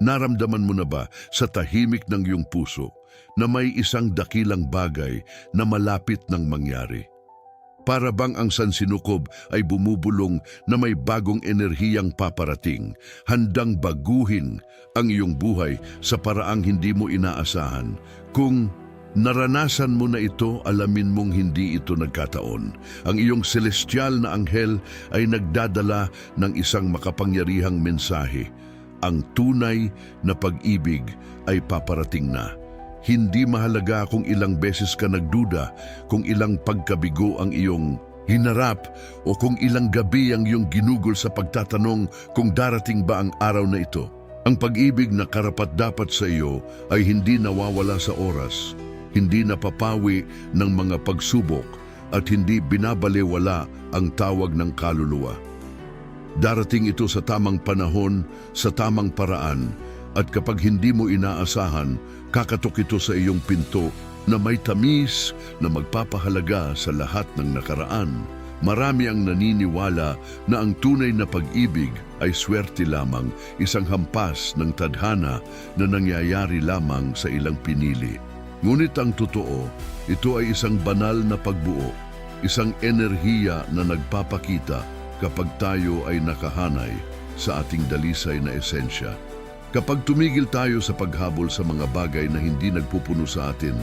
Naramdaman mo na ba sa tahimik ng iyong puso na may isang dakilang bagay na malapit ng mangyari? Para bang ang sansinukob ay bumubulong na may bagong enerhiyang paparating, handang baguhin ang iyong buhay sa paraang hindi mo inaasahan. Kung naranasan mo na ito, alamin mong hindi ito nagkataon. Ang iyong celestial na anghel ay nagdadala ng isang makapangyarihang mensahe. Ang tunay na pag-ibig ay paparating na. Hindi mahalaga kung ilang beses ka nagduda, kung ilang pagkabigo ang iyong hinarap, o kung ilang gabi ang iyong ginugol sa pagtatanong kung darating ba ang araw na ito. Ang pag-ibig na karapat-dapat sa iyo ay hindi nawawala sa oras, hindi napapawi ng mga pagsubok, at hindi binabaliwala ang tawag ng kaluluwa. Darating ito sa tamang panahon, sa tamang paraan, at kapag hindi mo inaasahan, kakatok ito sa iyong pinto na may tamis na magpapahalaga sa lahat ng nakaraan. Marami ang naniniwala na ang tunay na pag-ibig ay swerte lamang, isang hampas ng tadhana na nangyayari lamang sa ilang pinili. Ngunit ang totoo, ito ay isang banal na pagbuo, isang enerhiya na nagpapakita kapag tayo ay nakahanay sa ating dalisay na esensya. Kapag tumigil tayo sa paghabol sa mga bagay na hindi nagpupuno sa atin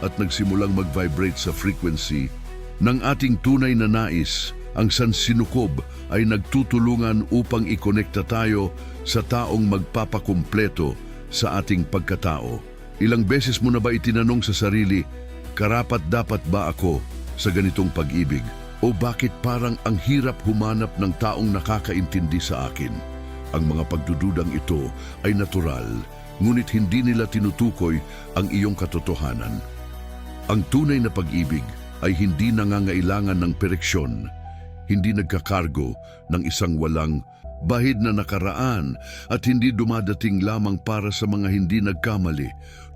at nagsimulang mag-vibrate sa frequency ng ating tunay na nais, ang sansinukob ay nagtutulungan upang ikonekta tayo sa taong magpapakumpleto sa ating pagkatao. Ilang beses mo na ba itinanong sa sarili, karapat dapat ba ako sa ganitong pag-ibig? O bakit parang ang hirap humanap ng taong nakakaintindi sa akin? Ang mga pagdududang ito ay natural, ngunit hindi nila tinutukoy ang iyong katotohanan. Ang tunay na pag-ibig ay hindi nangangailangan ng pereksyon, hindi nagkakargo ng isang walang bahid na nakaraan at hindi dumadating lamang para sa mga hindi nagkamali.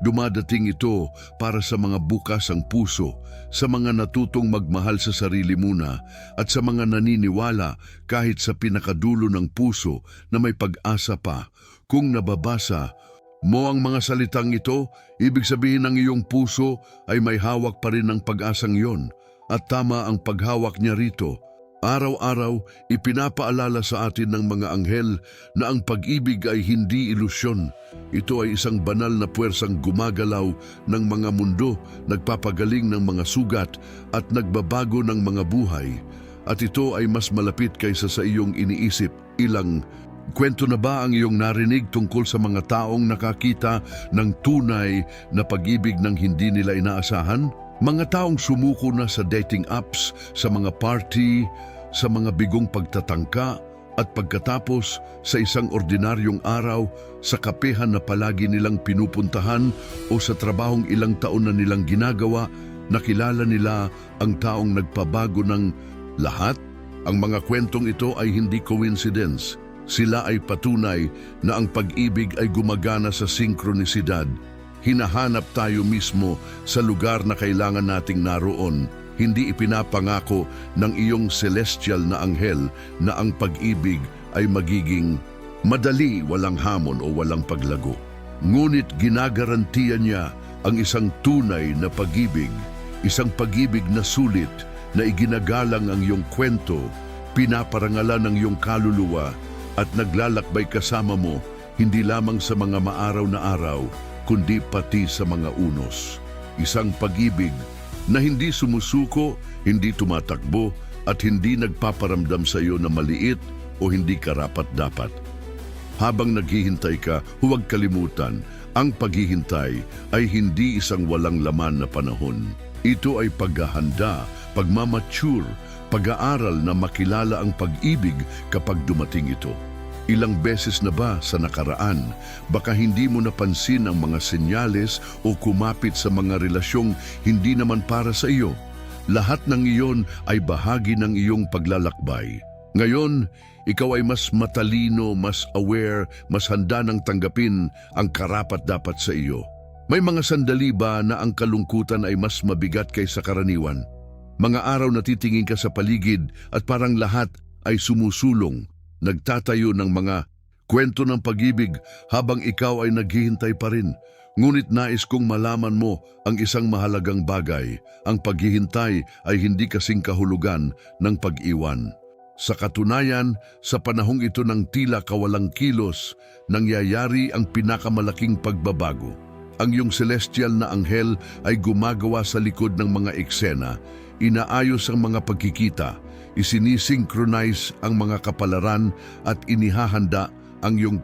Dumadating ito para sa mga bukas ang puso, sa mga natutong magmahal sa sarili muna at sa mga naniniwala kahit sa pinakadulo ng puso na may pag-asa pa. Kung nababasa mo ang mga salitang ito, ibig sabihin ng iyong puso ay may hawak pa rin ng pag-asang yon at tama ang paghawak niya rito. Araw-araw, ipinapaalala sa atin ng mga anghel na ang pag-ibig ay hindi ilusyon. Ito ay isang banal na puwersang gumagalaw ng mga mundo, nagpapagaling ng mga sugat at nagbabago ng mga buhay. At ito ay mas malapit kaysa sa iyong iniisip. Ilang kwento na ba ang iyong narinig tungkol sa mga taong nakakita ng tunay na pag-ibig ng hindi nila inaasahan? Mga taong sumuko na sa dating apps, sa mga party, sa mga bigong pagtatangka, at pagkatapos sa isang ordinaryong araw sa kapehan na palagi nilang pinupuntahan o sa trabahong ilang taon na nilang ginagawa, nakilala nila ang taong nagpabago ng lahat. Ang mga kwentong ito ay hindi coincidence. Sila ay patunay na ang pag-ibig ay gumagana sa sinkronisidad hinahanap tayo mismo sa lugar na kailangan nating naroon, hindi ipinapangako ng iyong celestial na anghel na ang pag-ibig ay magiging madali, walang hamon o walang paglago. Ngunit ginagarantiya niya ang isang tunay na pag-ibig, isang pag-ibig na sulit na iginagalang ang iyong kwento, pinaparangalan ng iyong kaluluwa at naglalakbay kasama mo hindi lamang sa mga maaraw na araw, kundi pati sa mga unos. Isang pag-ibig na hindi sumusuko, hindi tumatakbo, at hindi nagpaparamdam sa iyo na maliit o hindi karapat-dapat. Habang naghihintay ka, huwag kalimutan, ang paghihintay ay hindi isang walang laman na panahon. Ito ay paghahanda, pagmamature, pag-aaral na makilala ang pag-ibig kapag dumating ito. Ilang beses na ba sa nakaraan, baka hindi mo napansin ang mga senyales o kumapit sa mga relasyong hindi naman para sa iyo. Lahat ng iyon ay bahagi ng iyong paglalakbay. Ngayon, ikaw ay mas matalino, mas aware, mas handa ng tanggapin ang karapat dapat sa iyo. May mga sandali ba na ang kalungkutan ay mas mabigat kaysa karaniwan? Mga araw na titingin ka sa paligid at parang lahat ay sumusulong, nagtatayo ng mga Kwento ng pag-ibig habang ikaw ay naghihintay pa rin. Ngunit nais kong malaman mo ang isang mahalagang bagay. Ang paghihintay ay hindi kasing kahulugan ng pag-iwan. Sa katunayan, sa panahong ito ng tila kawalang kilos, nangyayari ang pinakamalaking pagbabago. Ang iyong celestial na anghel ay gumagawa sa likod ng mga eksena, inaayos ang mga pagkikita, isinisynchronize ang mga kapalaran at inihahanda ang iyong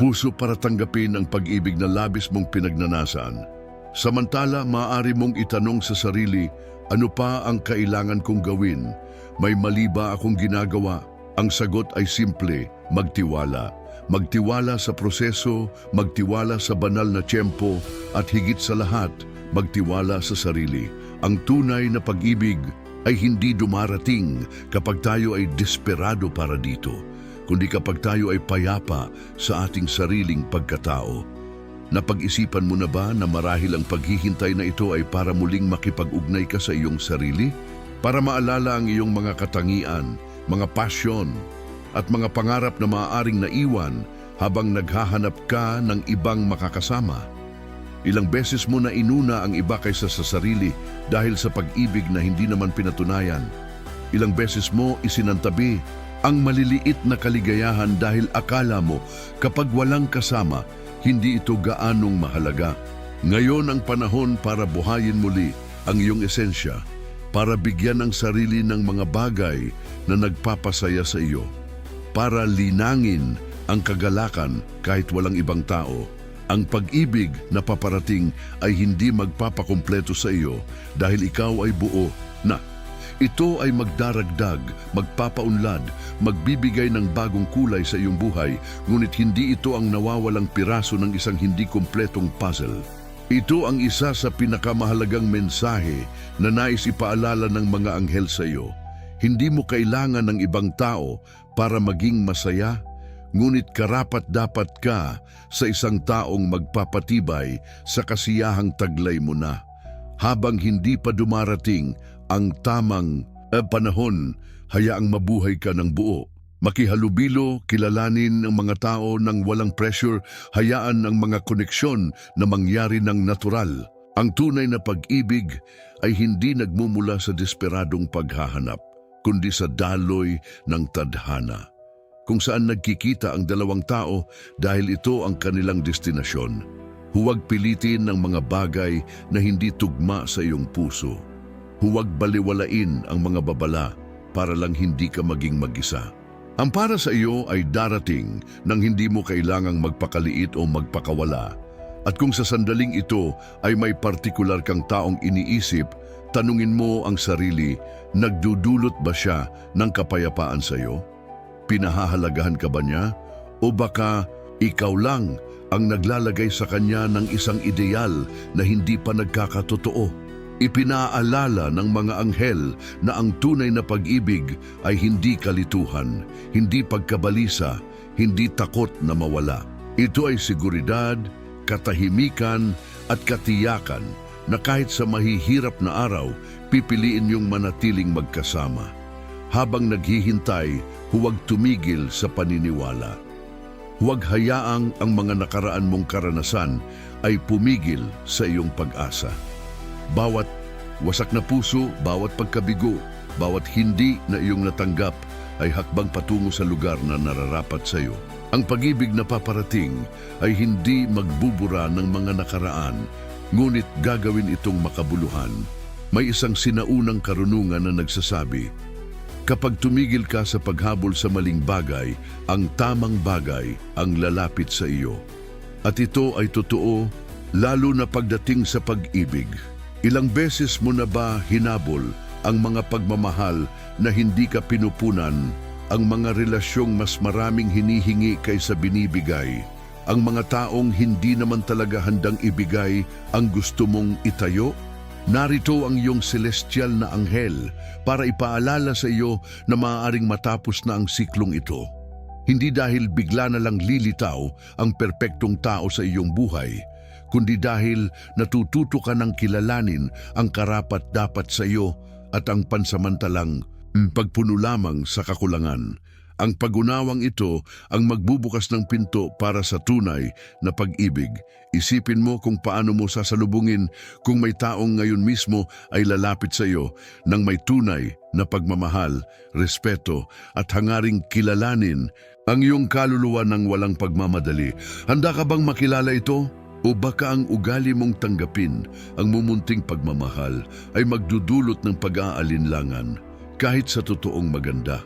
puso para tanggapin ang pag-ibig na labis mong pinagnanasan. Samantala, maaari mong itanong sa sarili, ano pa ang kailangan kong gawin? May mali ba akong ginagawa? Ang sagot ay simple, magtiwala. Magtiwala sa proseso, magtiwala sa banal na tiyempo, at higit sa lahat, magtiwala sa sarili. Ang tunay na pag-ibig ay hindi dumarating kapag tayo ay desperado para dito, kundi kapag tayo ay payapa sa ating sariling pagkatao. Napag-isipan mo na ba na marahil ang paghihintay na ito ay para muling makipag-ugnay ka sa iyong sarili? Para maalala ang iyong mga katangian, mga pasyon, at mga pangarap na maaaring naiwan habang naghahanap ka ng ibang makakasama. Ilang beses mo na inuna ang iba kaysa sa sarili dahil sa pag-ibig na hindi naman pinatunayan. Ilang beses mo isinantabi ang maliliit na kaligayahan dahil akala mo kapag walang kasama, hindi ito gaanong mahalaga. Ngayon ang panahon para buhayin muli ang iyong esensya, para bigyan ang sarili ng mga bagay na nagpapasaya sa iyo, para linangin ang kagalakan kahit walang ibang tao. Ang pag-ibig na paparating ay hindi magpapakumpleto sa iyo dahil ikaw ay buo na. Ito ay magdaragdag, magpapaunlad, magbibigay ng bagong kulay sa iyong buhay, ngunit hindi ito ang nawawalang piraso ng isang hindi kumpletong puzzle. Ito ang isa sa pinakamahalagang mensahe na nais ipaalala ng mga anghel sa iyo. Hindi mo kailangan ng ibang tao para maging masaya, ngunit karapat dapat ka sa isang taong magpapatibay sa kasiyahang taglay mo na. Habang hindi pa dumarating ang tamang eh, panahon, hayaang mabuhay ka ng buo. Makihalubilo, kilalanin ang mga tao ng walang pressure, hayaan ang mga koneksyon na mangyari ng natural. Ang tunay na pag-ibig ay hindi nagmumula sa desperadong paghahanap, kundi sa daloy ng tadhana, kung saan nagkikita ang dalawang tao dahil ito ang kanilang destinasyon. Huwag pilitin ang mga bagay na hindi tugma sa iyong puso. Huwag baliwalain ang mga babala para lang hindi ka maging mag-isa. Ang para sa iyo ay darating nang hindi mo kailangang magpakaliit o magpakawala. At kung sa sandaling ito ay may partikular kang taong iniisip, tanungin mo ang sarili, nagdudulot ba siya ng kapayapaan sa iyo? Pinahahalagahan ka ba niya? O baka ikaw lang ang naglalagay sa kanya ng isang ideal na hindi pa nagkakatotoo? Ipinaalala ng mga anghel na ang tunay na pag-ibig ay hindi kalituhan, hindi pagkabalisa, hindi takot na mawala. Ito ay seguridad, katahimikan at katiyakan na kahit sa mahihirap na araw, pipiliin yung manatiling magkasama. Habang naghihintay, huwag tumigil sa paniniwala. Huwag hayaang ang mga nakaraan mong karanasan ay pumigil sa iyong pag-asa. Bawat wasak na puso, bawat pagkabigo, bawat hindi na iyong natanggap ay hakbang patungo sa lugar na nararapat sa iyo. Ang pag-ibig na paparating ay hindi magbubura ng mga nakaraan, ngunit gagawin itong makabuluhan. May isang sinaunang karunungan na nagsasabi, Kapag tumigil ka sa paghabol sa maling bagay, ang tamang bagay ang lalapit sa iyo. At ito ay totoo, lalo na pagdating sa pag-ibig. Ilang beses mo na ba hinabol ang mga pagmamahal na hindi ka pinupunan, ang mga relasyong mas maraming hinihingi kaysa binibigay, ang mga taong hindi naman talaga handang ibigay ang gusto mong itayo? Narito ang iyong celestial na anghel para ipaalala sa iyo na maaaring matapos na ang siklong ito. Hindi dahil bigla na lang lilitaw ang perpektong tao sa iyong buhay, kundi dahil natututo ka ng kilalanin ang karapat dapat sa iyo at ang pansamantalang pagpuno lamang sa kakulangan. Ang pagunawang ito ang magbubukas ng pinto para sa tunay na pag-ibig. Isipin mo kung paano mo sasalubungin kung may taong ngayon mismo ay lalapit sa iyo ng may tunay na pagmamahal, respeto at hangaring kilalanin ang iyong kaluluwa ng walang pagmamadali. Handa ka bang makilala ito? O baka ang ugali mong tanggapin ang mumunting pagmamahal ay magdudulot ng pag-aalinlangan kahit sa totoong maganda.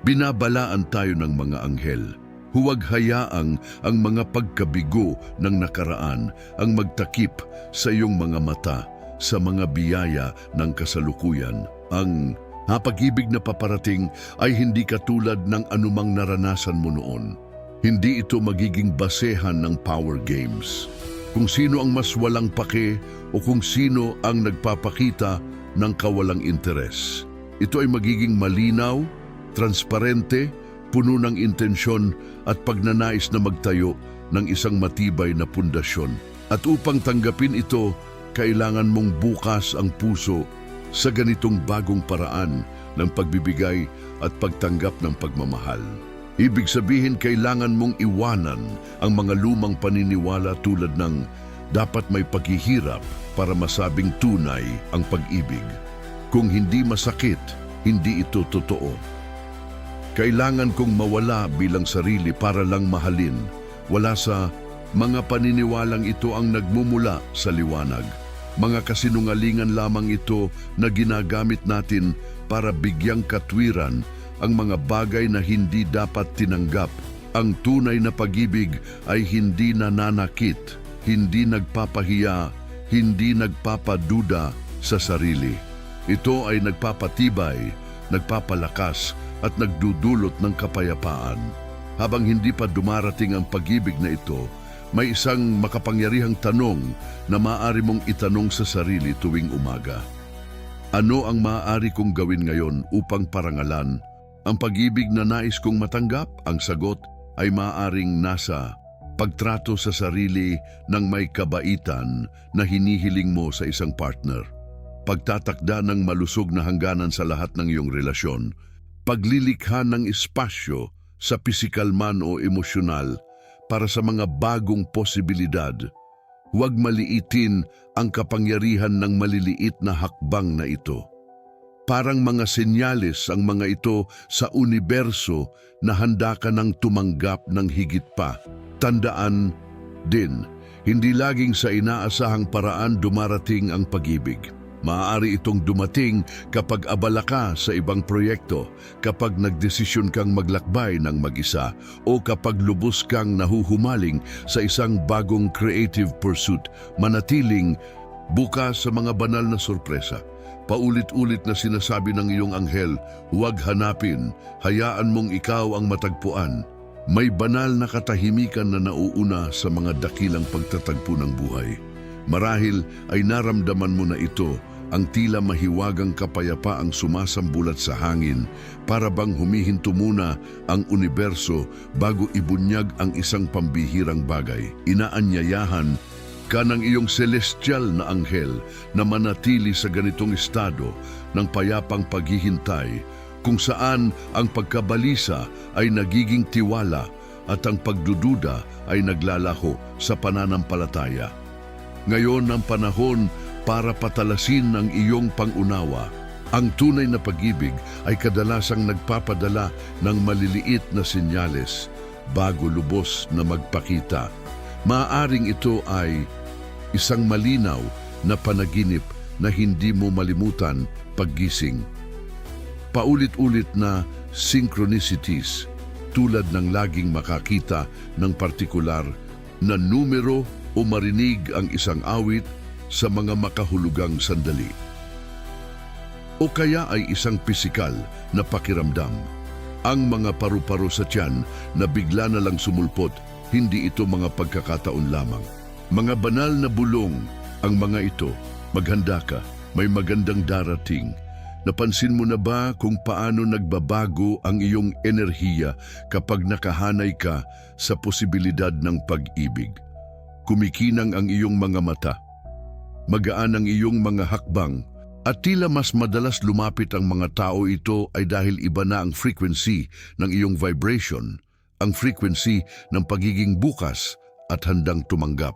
Binabalaan tayo ng mga anghel. Huwag hayaang ang mga pagkabigo ng nakaraan ang magtakip sa iyong mga mata sa mga biyaya ng kasalukuyan. Ang hapag-ibig na paparating ay hindi katulad ng anumang naranasan mo noon. Hindi ito magiging basehan ng power games. Kung sino ang mas walang pake o kung sino ang nagpapakita ng kawalang interes. Ito ay magiging malinaw, transparente, puno ng intensyon at pagnanais na magtayo ng isang matibay na pundasyon. At upang tanggapin ito, kailangan mong bukas ang puso sa ganitong bagong paraan ng pagbibigay at pagtanggap ng pagmamahal. Ibig sabihin kailangan mong iwanan ang mga lumang paniniwala tulad ng dapat may paghihirap para masabing tunay ang pag-ibig. Kung hindi masakit, hindi ito totoo. Kailangan kong mawala bilang sarili para lang mahalin. Wala sa mga paniniwalang ito ang nagmumula sa liwanag. Mga kasinungalingan lamang ito na ginagamit natin para bigyang katwiran ang mga bagay na hindi dapat tinanggap. Ang tunay na pag-ibig ay hindi nananakit, hindi nagpapahiya, hindi nagpapaduda sa sarili. Ito ay nagpapatibay, nagpapalakas at nagdudulot ng kapayapaan. Habang hindi pa dumarating ang pag-ibig na ito, may isang makapangyarihang tanong na maaari mong itanong sa sarili tuwing umaga. Ano ang maaari kong gawin ngayon upang parangalan? Ang pag-ibig na nais kong matanggap, ang sagot ay maaaring nasa pagtrato sa sarili ng may kabaitan na hinihiling mo sa isang partner. Pagtatakda ng malusog na hangganan sa lahat ng iyong relasyon, paglilikha ng espasyo sa pisikal man o emosyonal para sa mga bagong posibilidad. Huwag maliitin ang kapangyarihan ng maliliit na hakbang na ito. Parang mga senyales ang mga ito sa universo na handa ka ng tumanggap ng higit pa. Tandaan din, hindi laging sa inaasahang paraan dumarating ang pag-ibig. Maaari itong dumating kapag abala ka sa ibang proyekto, kapag nagdesisyon kang maglakbay ng mag-isa, o kapag lubos kang nahuhumaling sa isang bagong creative pursuit, manatiling bukas sa mga banal na sorpresa. Paulit-ulit na sinasabi ng iyong anghel, huwag hanapin, hayaan mong ikaw ang matagpuan. May banal na katahimikan na nauuna sa mga dakilang pagtatagpo ng buhay. Marahil ay naramdaman mo na ito ang tila mahiwagang kapayapa ang sumasambulat sa hangin para bang humihinto muna ang universo bago ibunyag ang isang pambihirang bagay. Inaanyayahan ka ng iyong celestial na anghel na manatili sa ganitong estado ng payapang paghihintay kung saan ang pagkabalisa ay nagiging tiwala at ang pagdududa ay naglalaho sa pananampalataya. Ngayon ang panahon para patalasin ang iyong pangunawa. Ang tunay na pag-ibig ay kadalasang nagpapadala ng maliliit na senyales bago lubos na magpakita. Maaring ito ay isang malinaw na panaginip na hindi mo malimutan paggising. Paulit-ulit na synchronicities tulad ng laging makakita ng partikular na numero o marinig ang isang awit sa mga makahulugang sandali. O kaya ay isang pisikal na pakiramdam. Ang mga paru-paro sa tiyan na bigla na lang sumulpot, hindi ito mga pagkakataon lamang. Mga banal na bulong ang mga ito. Maghanda ka, may magandang darating. Napansin mo na ba kung paano nagbabago ang iyong enerhiya kapag nakahanay ka sa posibilidad ng pag-ibig? Kumikinang ang iyong mga mata, magaan ang iyong mga hakbang At tila mas madalas lumapit ang mga tao ito ay dahil iba na ang frequency ng iyong vibration, ang frequency ng pagiging bukas at handang tumanggap.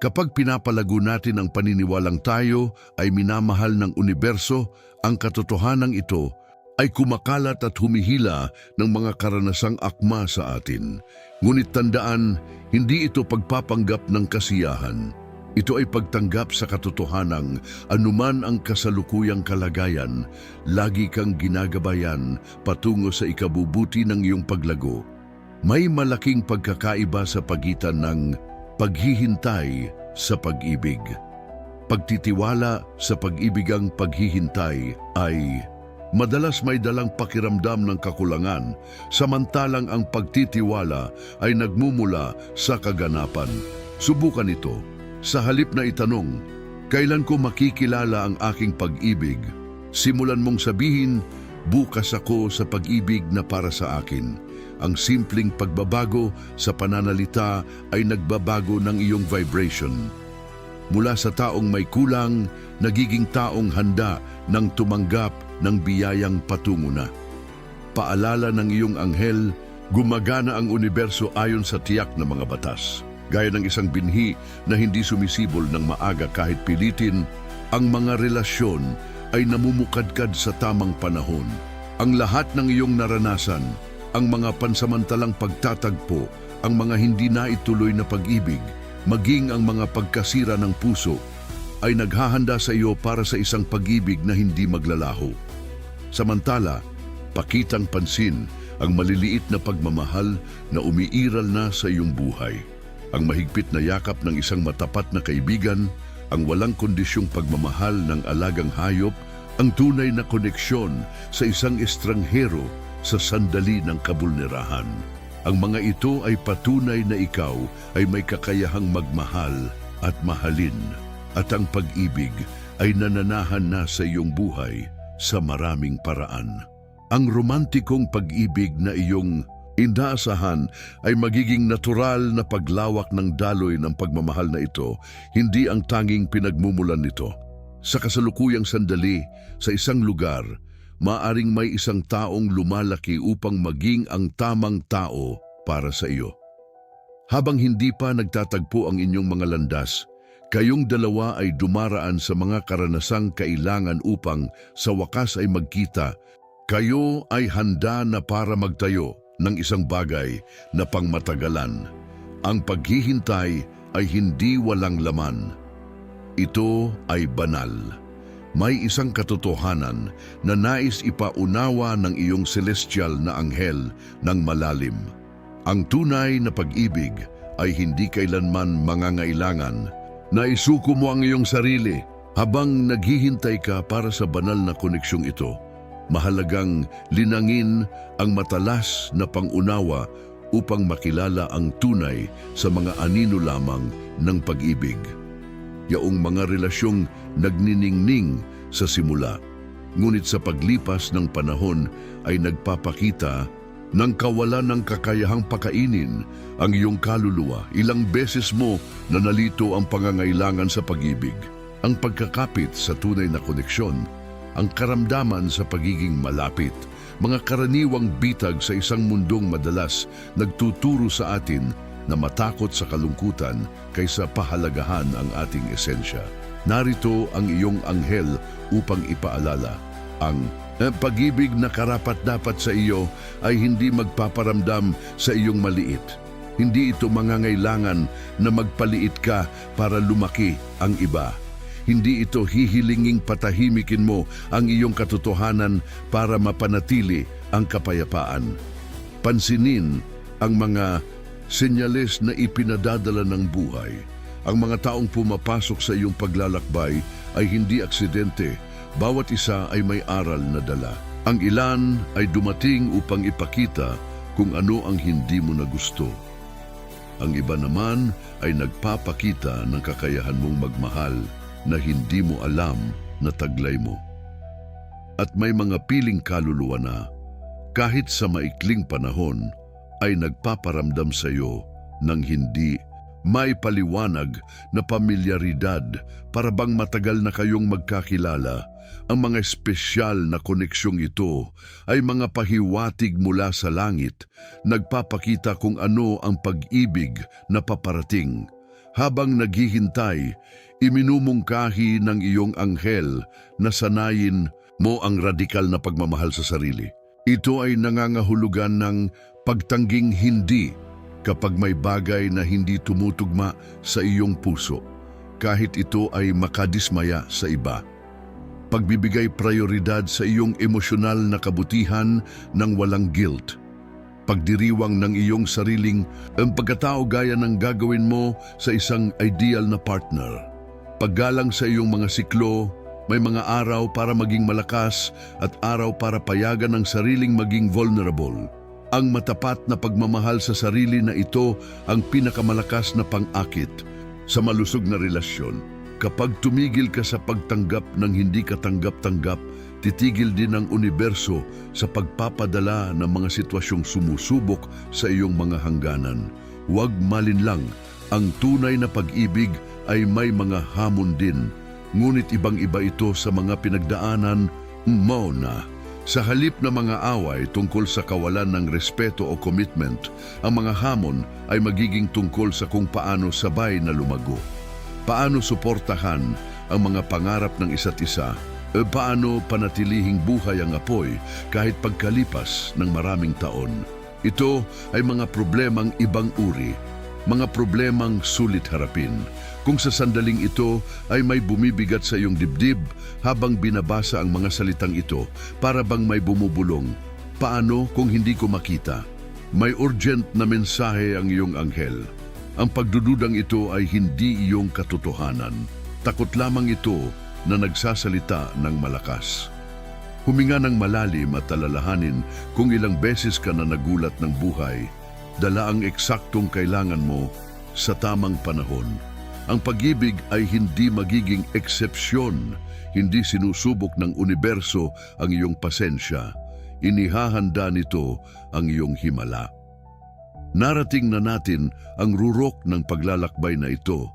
Kapag pinapalago natin ang paniniwalang tayo ay minamahal ng universo, ang katotohanan ito ay kumakalat at humihila ng mga karanasang akma sa atin. Ngunit tandaan, hindi ito pagpapanggap ng kasiyahan. Ito ay pagtanggap sa katotohanang anuman ang kasalukuyang kalagayan, lagi kang ginagabayan patungo sa ikabubuti ng iyong paglago. May malaking pagkakaiba sa pagitan ng paghihintay sa pag-ibig. Pagtitiwala sa pag-ibigang paghihintay ay madalas may dalang pakiramdam ng kakulangan, samantalang ang pagtitiwala ay nagmumula sa kaganapan. Subukan ito. Sa halip na itanong, kailan ko makikilala ang aking pag-ibig? Simulan mong sabihin, bukas ako sa pag-ibig na para sa akin. Ang simpleng pagbabago sa pananalita ay nagbabago ng iyong vibration. Mula sa taong may kulang, nagiging taong handa ng tumanggap ng biyayang patungo na. Paalala ng iyong anghel, gumagana ang universo ayon sa tiyak na mga batas. Gaya ng isang binhi na hindi sumisibol ng maaga kahit pilitin, ang mga relasyon ay namumukadkad sa tamang panahon. Ang lahat ng iyong naranasan, ang mga pansamantalang pagtatagpo, ang mga hindi na ituloy na pag-ibig, maging ang mga pagkasira ng puso, ay naghahanda sa iyo para sa isang pag-ibig na hindi maglalaho. Samantala, pakitang pansin ang maliliit na pagmamahal na umiiral na sa iyong buhay. Ang mahigpit na yakap ng isang matapat na kaibigan, ang walang kondisyong pagmamahal ng alagang hayop, ang tunay na koneksyon sa isang estranghero sa sandali ng kabulnerahan. Ang mga ito ay patunay na ikaw ay may kakayahang magmahal at mahalin at ang pag-ibig ay nananahan na sa iyong buhay sa maraming paraan. Ang romantikong pag-ibig na iyong inaasahan ay magiging natural na paglawak ng daloy ng pagmamahal na ito, hindi ang tanging pinagmumulan nito. Sa kasalukuyang sandali, sa isang lugar, maaring may isang taong lumalaki upang maging ang tamang tao para sa iyo. Habang hindi pa nagtatagpo ang inyong mga landas, kayong dalawa ay dumaraan sa mga karanasang kailangan upang sa wakas ay magkita. Kayo ay handa na para magtayo ng isang bagay na pangmatagalan. Ang paghihintay ay hindi walang laman. Ito ay banal. May isang katotohanan na nais ipaunawa ng iyong celestial na anghel ng malalim. Ang tunay na pag-ibig ay hindi kailanman mangangailangan na isuko mo ang iyong sarili habang naghihintay ka para sa banal na koneksyong ito. Mahalagang linangin ang matalas na pangunawa upang makilala ang tunay sa mga anino lamang ng pag-ibig. Yaong mga relasyong nagniningning sa simula, ngunit sa paglipas ng panahon ay nagpapakita ng kawalan ng kakayahang pakainin ang iyong kaluluwa. Ilang beses mo na nalito ang pangangailangan sa pag-ibig, ang pagkakapit sa tunay na koneksyon, ang karamdaman sa pagiging malapit, mga karaniwang bitag sa isang mundong madalas nagtuturo sa atin na matakot sa kalungkutan kaysa pahalagahan ang ating esensya. Narito ang iyong anghel upang ipaalala. Ang pag-ibig na karapat-dapat sa iyo ay hindi magpaparamdam sa iyong maliit. Hindi ito mangangailangan na magpaliit ka para lumaki ang iba. Hindi ito hihilinging patahimikin mo ang iyong katotohanan para mapanatili ang kapayapaan. Pansinin ang mga senyales na ipinadadala ng buhay. Ang mga taong pumapasok sa iyong paglalakbay ay hindi aksidente. Bawat isa ay may aral na dala. Ang ilan ay dumating upang ipakita kung ano ang hindi mo na gusto. Ang iba naman ay nagpapakita ng kakayahan mong magmahal na hindi mo alam na taglay mo. At may mga piling kaluluwa na kahit sa maikling panahon ay nagpaparamdam sa iyo ng hindi May paliwanag na pamilyaridad para bang matagal na kayong magkakilala. Ang mga espesyal na koneksyong ito ay mga pahiwatig mula sa langit, nagpapakita kung ano ang pag-ibig na paparating. Habang naghihintay, iminumungkahi ng iyong anghel na sanayin mo ang radikal na pagmamahal sa sarili. Ito ay nangangahulugan ng pagtangging hindi kapag may bagay na hindi tumutugma sa iyong puso, kahit ito ay makadismaya sa iba. Pagbibigay prioridad sa iyong emosyonal na kabutihan ng walang guilt. Pagdiriwang ng iyong sariling ang pagkatao gaya ng gagawin mo sa isang ideal na partner. Paggalang sa iyong mga siklo, may mga araw para maging malakas at araw para payagan ang sariling maging vulnerable. Ang matapat na pagmamahal sa sarili na ito ang pinakamalakas na pang-akit sa malusog na relasyon. Kapag tumigil ka sa pagtanggap ng hindi katanggap-tanggap, titigil din ang universo sa pagpapadala ng mga sitwasyong sumusubok sa iyong mga hangganan. Huwag malinlang, ang tunay na pag-ibig ay may mga hamon din, ngunit ibang-iba ito sa mga pinagdaanan mo. Sa halip na mga away tungkol sa kawalan ng respeto o commitment, ang mga hamon ay magiging tungkol sa kung paano sabay na lumago. Paano suportahan ang mga pangarap ng isa't isa? E paano panatilihing buhay ang apoy kahit pagkalipas ng maraming taon? Ito ay mga problemang ibang uri, mga problemang sulit harapin. Kung sa sandaling ito ay may bumibigat sa iyong dibdib habang binabasa ang mga salitang ito para bang may bumubulong, paano kung hindi ko makita? May urgent na mensahe ang iyong anghel. Ang pagdududang ito ay hindi iyong katotohanan. Takot lamang ito na nagsasalita ng malakas. Huminga ng malalim at alalahanin kung ilang beses ka na nagulat ng buhay, dala ang eksaktong kailangan mo sa tamang panahon. Ang pag-ibig ay hindi magiging eksepsyon, hindi sinusubok ng universo ang iyong pasensya. Inihahanda nito ang iyong himala. Narating na natin ang rurok ng paglalakbay na ito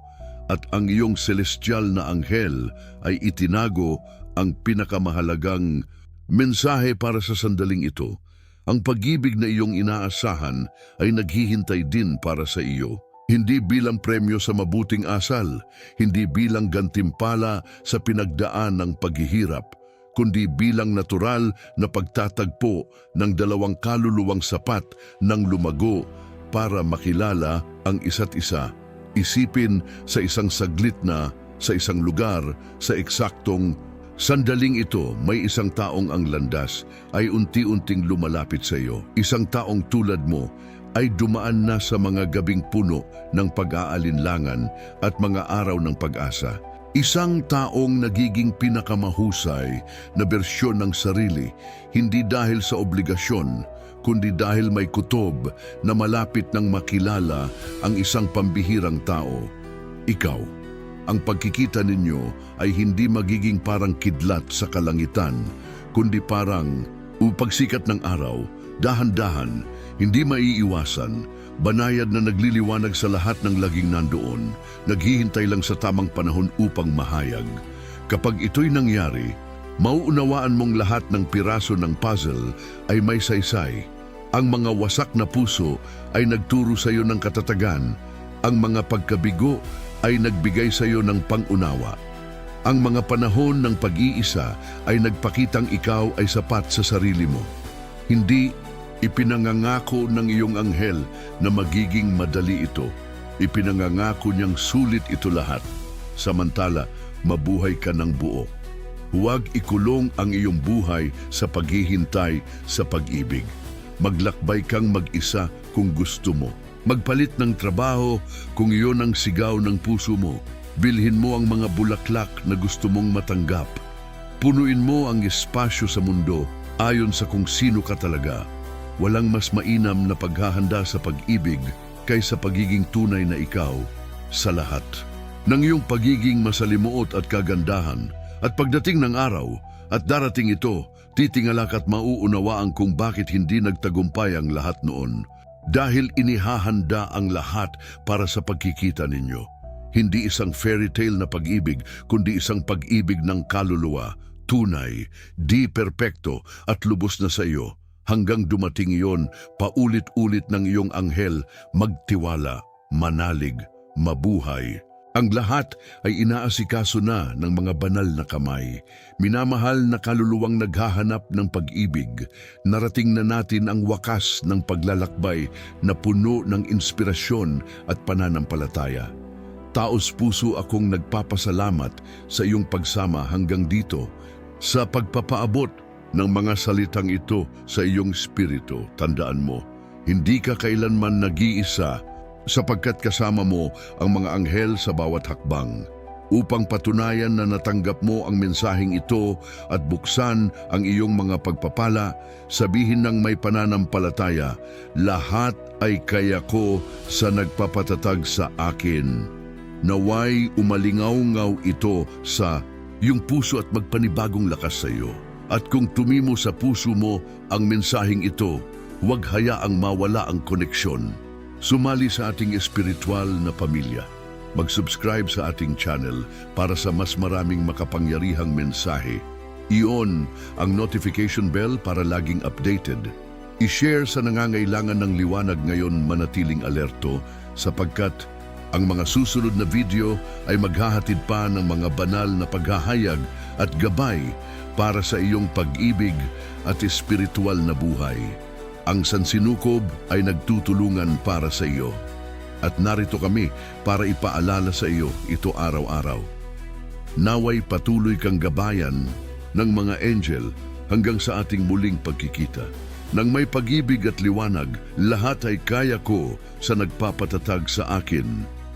at ang iyong celestial na anghel ay itinago ang pinakamahalagang mensahe para sa sandaling ito. Ang pag-ibig na iyong inaasahan ay naghihintay din para sa iyo. Hindi bilang premyo sa mabuting asal, hindi bilang gantimpala sa pinagdaan ng paghihirap, kundi bilang natural na pagtatagpo ng dalawang kaluluwang sapat ng lumago para makilala ang isa't isa. Isipin sa isang saglit na, sa isang lugar, sa eksaktong sandaling ito, may isang taong ang landas ay unti-unting lumalapit sa iyo. Isang taong tulad mo ay dumaan na sa mga gabing puno ng pag-aalinlangan at mga araw ng pag-asa. Isang taong nagiging pinakamahusay na bersyon ng sarili, hindi dahil sa obligasyon, kundi dahil may kutob na malapit ng makilala ang isang pambihirang tao. Ikaw, ang pagkikita ninyo ay hindi magiging parang kidlat sa kalangitan, kundi parang upagsikat ng araw, dahan-dahan, hindi maiiwasan, banayad na nagliliwanag sa lahat ng laging nandoon, naghihintay lang sa tamang panahon upang mahayag. Kapag ito'y nangyari, mauunawaan mong lahat ng piraso ng puzzle ay may saysay. Ang mga wasak na puso ay nagturo sa iyo ng katatagan. Ang mga pagkabigo ay nagbigay sa iyo ng pangunawa. Ang mga panahon ng pag-iisa ay nagpakitang ikaw ay sapat sa sarili mo. Hindi ipinangangako ng iyong anghel na magiging madali ito. Ipinangangako niyang sulit ito lahat. Samantala, mabuhay ka ng buo. Huwag ikulong ang iyong buhay sa paghihintay sa pag-ibig. Maglakbay kang mag-isa kung gusto mo. Magpalit ng trabaho kung iyon ang sigaw ng puso mo. Bilhin mo ang mga bulaklak na gusto mong matanggap. Punuin mo ang espasyo sa mundo ayon sa kung sino ka talaga. Walang mas mainam na paghahanda sa pag-ibig kaysa pagiging tunay na ikaw sa lahat. Nang iyong pagiging masalimuot at kagandahan at pagdating ng araw at darating ito, titingalak at mauunawaan kung bakit hindi nagtagumpay ang lahat noon. Dahil inihahanda ang lahat para sa pagkikita ninyo. Hindi isang fairy tale na pag-ibig, kundi isang pag-ibig ng kaluluwa, tunay, di perpekto at lubos na sa iyo. Hanggang dumating iyon, paulit-ulit ng iyong anghel, magtiwala, manalig, mabuhay. Ang lahat ay inaasikaso na ng mga banal na kamay. Minamahal na kaluluwang naghahanap ng pag-ibig. Narating na natin ang wakas ng paglalakbay na puno ng inspirasyon at pananampalataya. Taos puso akong nagpapasalamat sa iyong pagsama hanggang dito sa pagpapaabot ng mga salitang ito sa iyong spirito. Tandaan mo, hindi ka kailanman nag-iisa sapagkat kasama mo ang mga anghel sa bawat hakbang upang patunayan na natanggap mo ang mensaheng ito at buksan ang iyong mga pagpapala, sabihin ng may pananampalataya, lahat ay kaya ko sa nagpapatatag sa akin. Naway umalingaw-ngaw ito sa iyong puso at magpanibagong lakas sa iyo. At kung tumimo sa puso mo ang mensaheng ito, huwag hayaang mawala ang koneksyon. Sumali sa ating espiritual na pamilya. Mag-subscribe sa ating channel para sa mas maraming makapangyarihang mensahe. I-on ang notification bell para laging updated. I-share sa nangangailangan ng liwanag ngayon manatiling alerto sapagkat ang mga susunod na video ay maghahatid pa ng mga banal na paghahayag at gabay para sa iyong pag-ibig at espiritual na buhay. Ang sansinukob ay nagtutulungan para sa iyo. At narito kami para ipaalala sa iyo ito araw-araw. Naway patuloy kang gabayan ng mga angel hanggang sa ating muling pagkikita. Nang may pag-ibig at liwanag, lahat ay kaya ko sa nagpapatatag sa akin